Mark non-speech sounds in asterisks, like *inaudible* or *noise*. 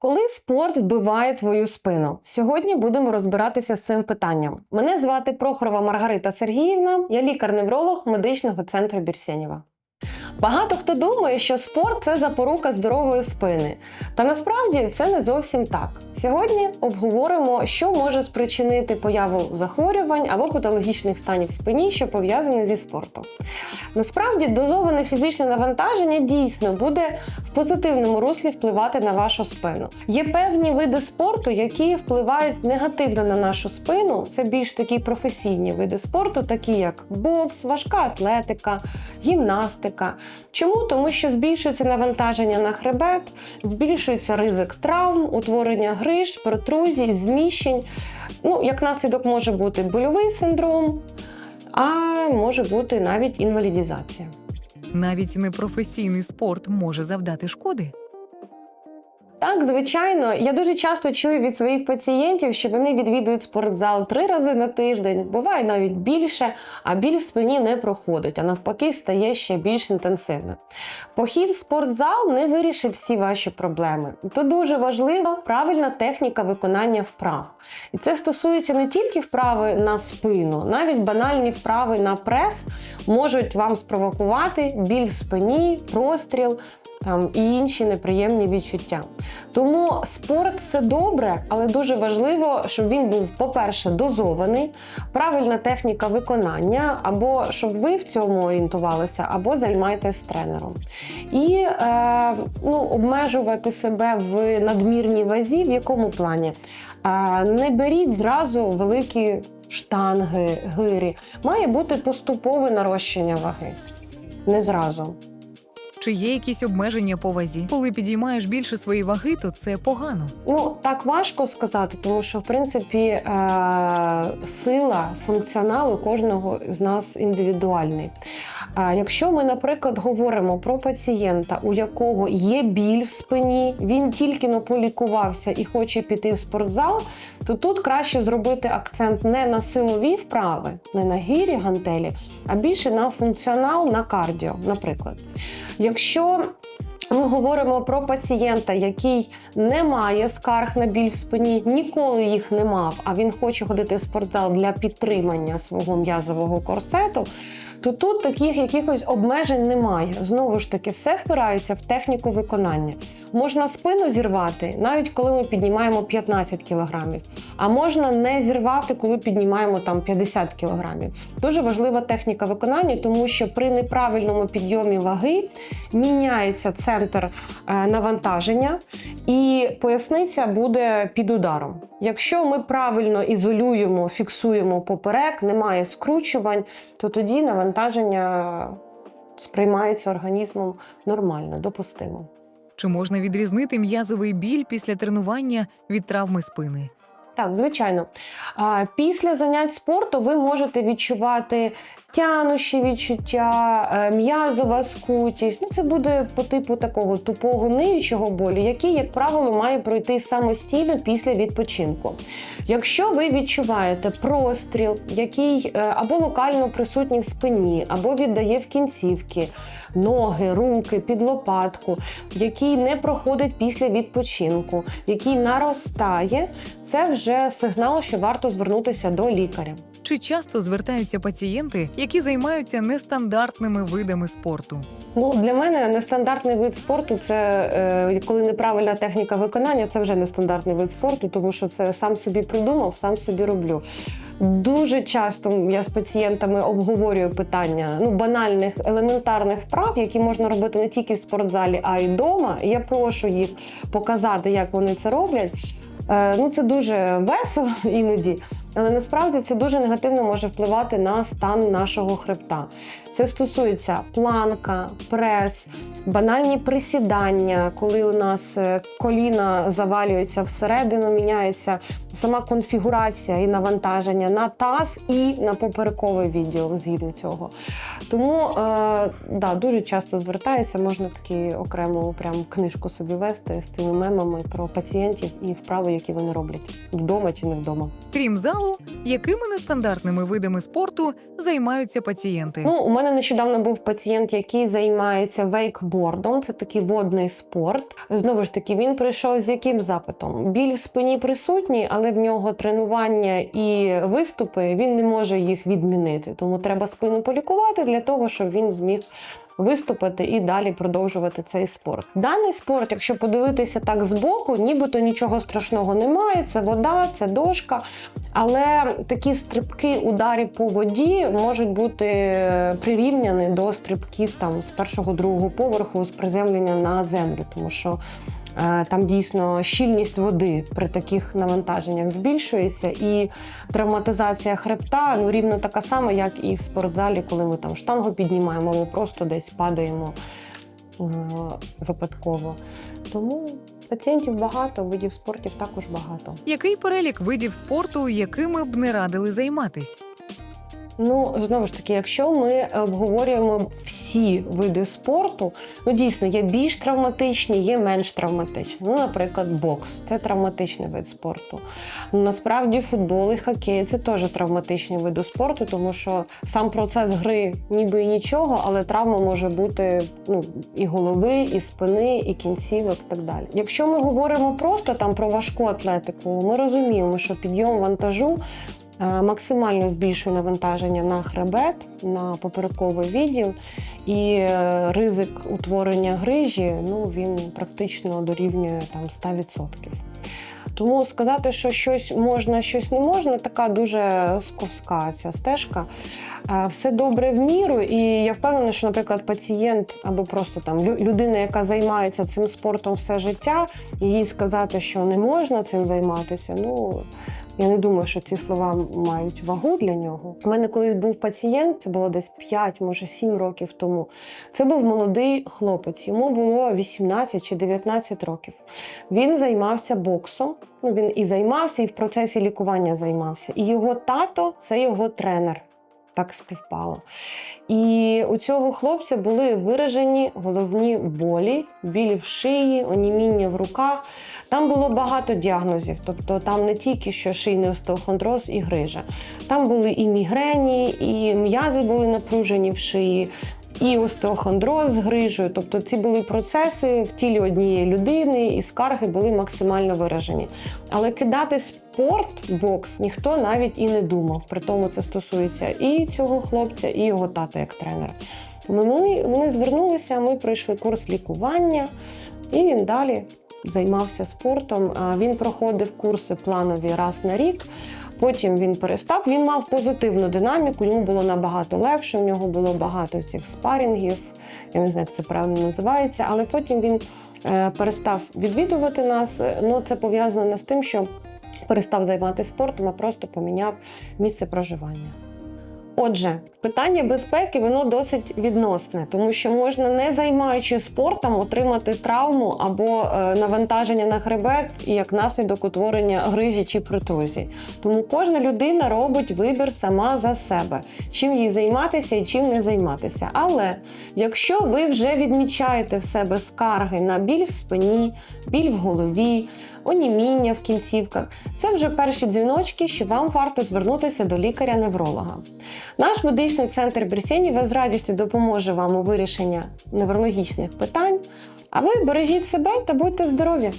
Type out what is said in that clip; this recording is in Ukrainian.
Коли спорт вбиває твою спину? Сьогодні будемо розбиратися з цим питанням. Мене звати Прохорова Маргарита Сергіївна, я лікар-невролог медичного центру Бірсєнєва. Багато хто думає, що спорт це запорука здорової спини. Та насправді це не зовсім так. Сьогодні обговоримо, що може спричинити появу захворювань або патологічних станів в спині, що пов'язані зі спортом. Насправді, дозоване фізичне навантаження дійсно буде в позитивному руслі впливати на вашу спину. Є певні види спорту, які впливають негативно на нашу спину. Це більш такі професійні види спорту, такі як бокс, важка атлетика, гімнастика. Чому? Тому що збільшується навантаження на хребет, збільшується ризик травм, утворення гриж, протрузій, зміщень. Ну, як наслідок може бути больовий синдром, а може бути навіть інвалідізація. Навіть непрофесійний спорт може завдати шкоди. Так, звичайно, я дуже часто чую від своїх пацієнтів, що вони відвідують спортзал три рази на тиждень, буває навіть більше, а біль в спині не проходить, а навпаки, стає ще більш інтенсивним. Похід в спортзал не вирішить всі ваші проблеми. Тут дуже важлива правильна техніка виконання вправ. І це стосується не тільки вправи на спину, навіть банальні вправи на прес можуть вам спровокувати біль в спині, простріл там і інші неприємні відчуття. Тому спорт це добре, але дуже важливо, щоб він був, по-перше, дозований, правильна техніка виконання, або щоб ви в цьому орієнтувалися, або займайтесь тренером. І е, ну, обмежувати себе в надмірній вазі, в якому плані? Е, не беріть зразу великі штанги, гирі. Має бути поступове нарощення ваги. Не зразу. Чи є якісь обмеження по вазі? Коли підіймаєш більше своєї ваги, то це погано. Ну так важко сказати, тому що в принципі е- сила функціоналу кожного з нас індивідуальний. А якщо ми, наприклад, говоримо про пацієнта, у якого є біль в спині, він тільки но полікувався і хоче піти в спортзал, то тут краще зробити акцент не на силові вправи, не на гірі гантелі, а більше на функціонал, на кардіо, наприклад. Якщо ми говоримо про пацієнта, який не має скарг на біль в спині, ніколи їх не мав, а він хоче ходити в спортзал для підтримання свого м'язового корсету. То тут таких якихось обмежень немає. Знову ж таки, все впирається в техніку виконання. Можна спину зірвати, навіть коли ми піднімаємо 15 кілограмів, а можна не зірвати, коли піднімаємо там 50 кілограмів. Дуже важлива техніка виконання, тому що при неправильному підйомі ваги міняється центр е, навантаження, і поясниця буде під ударом. Якщо ми правильно ізолюємо, фіксуємо поперек, немає скручувань, то тоді навантаження сприймається організмом нормально, допустимо. Чи можна відрізнити м'язовий біль після тренування від травми спини? Так, звичайно. Після занять спорту ви можете відчувати тянущі відчуття, е, м'язова скутість. Ну, це буде по типу такого тупого ниючого болю, який, як правило, має пройти самостійно після відпочинку. Якщо ви відчуваєте простріл, який е, або локально присутній в спині, або віддає в кінцівки, ноги, руки, під лопатку, який не проходить після відпочинку, який наростає, це вже сигнал, що варто звернутися до лікаря. Чи часто звертаються пацієнти, які займаються нестандартними видами спорту? Ну, для мене нестандартний вид спорту це е, коли неправильна техніка виконання, це вже нестандартний вид спорту, тому що це сам собі придумав, сам собі роблю. Дуже часто я з пацієнтами обговорюю питання ну, банальних елементарних вправ, які можна робити не тільки в спортзалі, а й вдома. Я прошу їх показати, як вони це роблять. Е, ну, це дуже весело *laughs* іноді, але насправді це дуже негативно може впливати на стан нашого хребта. Це стосується планка, прес, банальні присідання, коли у нас е, коліна завалюються всередину, міняється сама конфігурація і навантаження на таз і на поперековий відділ згідно цього. Тому е, да, дуже часто звертається, можна такі окрему прям книжку собі вести з цими мемами про пацієнтів і вправи, які вони роблять вдома чи не вдома. Крім залу, якими нестандартними видами спорту займаються пацієнти? Ну, у мене мене нещодавно був пацієнт, який займається вейкбордом. Це такий водний спорт. Знову ж таки, він прийшов з яким запитом? Біль в спині присутній, але в нього тренування і виступи він не може їх відмінити. Тому треба спину полікувати для того, щоб він зміг. Виступити і далі продовжувати цей спорт. Даний спорт, якщо подивитися так збоку, нібито нічого страшного немає. Це вода, це дошка. Але такі стрибки, ударі по воді можуть бути е, прирівняні до стрибків там з першого другого поверху з приземлення на землю, тому що там дійсно щільність води при таких навантаженнях збільшується, і травматизація хребта ну рівно така сама, як і в спортзалі, коли ми там штангу піднімаємо, або просто десь падаємо е, випадково. Тому пацієнтів багато, видів спортів також багато. Який перелік видів спорту, якими б не радили займатись? Ну, знову ж таки, якщо ми обговорюємо всі види спорту, ну дійсно є більш травматичні, є менш травматичні. Ну, наприклад, бокс це травматичний вид спорту. Ну, насправді футбол і хокей це теж травматичні види спорту, тому що сам процес гри ніби і нічого, але травма може бути ну, і голови, і спини, і кінцівок, і так далі. Якщо ми говоримо просто там про важку атлетику, ми розуміємо, що підйом вантажу максимально збільшує навантаження на хребет, на поперековий відділ, і е, ризик утворення грижі ну, він практично дорівнює там 100%. Тому сказати, що щось можна, щось не можна, така дуже сковська ця стежка. Е, Все добре в міру, і я впевнена, що, наприклад, пацієнт або просто там людина, яка займається цим спортом все життя, їй сказати, що не можна цим займатися, ну я не думаю, що ці слова мають вагу для нього. У мене колись був пацієнт, це було десь 5, може 7 років тому. Це був молодий хлопець, йому було 18 чи 19 років. Він займався боксом. Ну, він і займався, і в процесі лікування займався. І його тато це його тренер. Так співпало. І у цього хлопця були виражені головні болі, білі в шиї, оніміння в руках. Там було багато діагнозів, тобто там не тільки що шийний остеохондроз і грижа. Там були і мігрені, і м'язи були напружені в шиї, і остеохондроз з грижею. Тобто ці були процеси в тілі однієї людини, і скарги були максимально виражені. Але кидати спорт, бокс ніхто навіть і не думав. При тому це стосується і цього хлопця, і його тата як тренера. Ми, вони звернулися, ми пройшли курс лікування, і він далі займався спортом. Він проходив курси планові раз на рік. Потім він перестав. Він мав позитивну динаміку, йому було набагато легше. У нього було багато цих спарінгів. Я не знаю, як це правильно називається, але потім він е, перестав відвідувати нас. Ну, це пов'язано з тим, що перестав займатися спортом, а просто поміняв місце проживання. Отже, питання безпеки воно досить відносне, тому що можна, не займаючи спортом, отримати травму або е, навантаження на хребет і як наслідок утворення грижі чи протрузії. Тому кожна людина робить вибір сама за себе, чим їй займатися і чим не займатися. Але якщо ви вже відмічаєте в себе скарги на біль в спині, біль в голові, оніміння в кінцівках, це вже перші дзвіночки, що вам варто звернутися до лікаря-невролога. Наш медичний центр Бресєнєва з радістю допоможе вам у вирішенні неврологічних питань. А ви бережіть себе та будьте здорові!